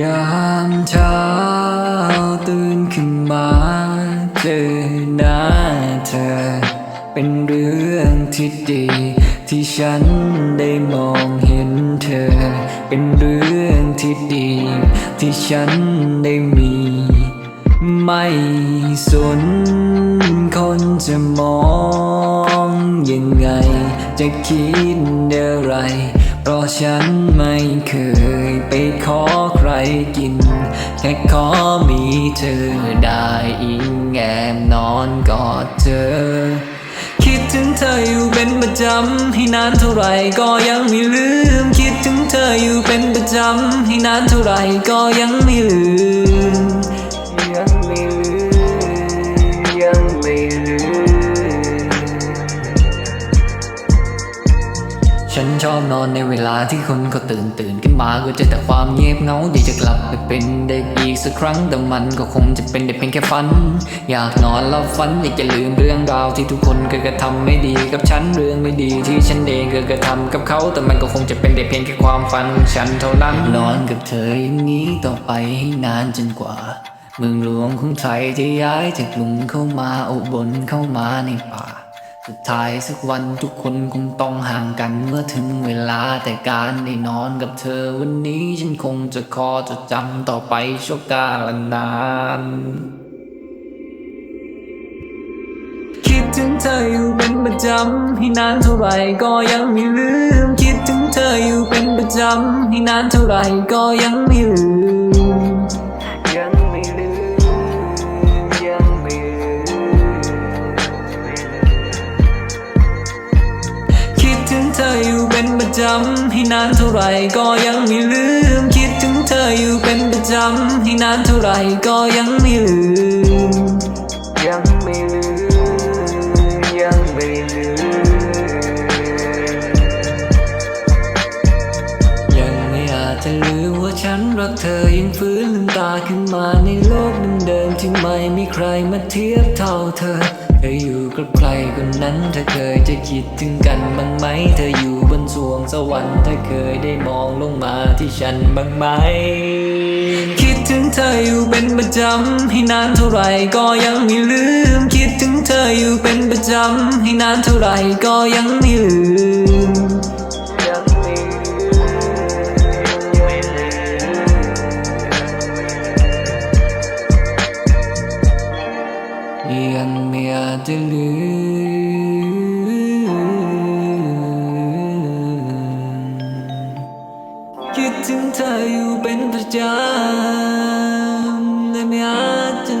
ยามเช้าตื่นขึ้นมาเจอหน้าเธอ เป็นเรื่องที่ดี ที่ฉันได้มองเห็นเธอ เป็นเรื่องที่ดี ที่ฉันได้มี ไม่สนคนจะมองยังไง จะคิดอะไร เพราะฉันไม่เคยไปขอ กิน แค่ขอมีเธอได้อิงแงมนอนกอดเธอ คิดถึงเธออยู่เป็นประจำ ให้นานเท่าไหร่ก็ยังไม่ลืม คิดถึงเธออยู่เป็นประจำ ให้นานเท่าไหร่ก็ยังไม่ลืม ฉันชอบนอนในเวลาที่คนเขาตื่นตื่นขึ้นมาก็เจอแต่ความเงียบเหงาอยากจะกลับไปเป็นเด็กอีกสักครั้งแต่มันก็คงจะเป็นได้เพียงแค่ฝัน อยากนอนแล้วฝันอยากจะลืมเรื่องราวที่ทุกคนเคยกระทำไม่ดีกับฉันเรื่องไม่ดีที่ฉันเองเคยกระทำกับเขา แต่มันก็คงจะเป็นได้เพียงแค่ความฝันของฉันเท่านั้นนอนกับเธออย่างนี้ต่อไปให้นานจนกว่าเมืองหลวงของไทยที่ย้ายจากกรุงเข้ามาอุบลเข้ามาในป่า สุดท้ายสักวันทุกคนคงต้องห่างกันเมื่อถึงเวลาแต่การได้นอนกับเธอวันนี้ฉันคงจะขอจดจำต่อไปชั่วกาลนาน คิดถึงเธออยู่เป็นประจำให้นานเท่าไหร่ก็ยังไม่ลืม คิดถึงเธออยู่เป็นประจำให้นานเท่าไหร่ก็ยังไม่ลืม จำให้นานเท่าไรก็ยังไม่ลืม คิดถึงเธออยู่เป็นประจำให้นานเท่าไรก็ยังไม่ลืม ยังไม่ลืม ยังไม่ลืม ยังไม่อาจจะลืมว่าฉันรักเธอยังฟื้นลืมตาขึ้นมาในโลกเดิมที่ไม่มีใครมาเทียบเท่าเธอเธออยู่กับใครคนนั้นเธอเคยจะคิดถึงกันบ้างไหมเธออยู่บ สวงสวรรค์เธอเคยได้มองลงมาที่ฉันบ้างไหม คิดถึงเธออยู่เป็นประจำ ให้นานเท่าไหร่ก็ยังไม่ลืม คิดถึงเธออยู่เป็นประจำ ให้นานเท่าไหร่ก็ยังไม่งยังไม่ลืมยังไม่อาจจะลืม คิดถึงเธออยู่เป็นประจำและไม่อาจจะ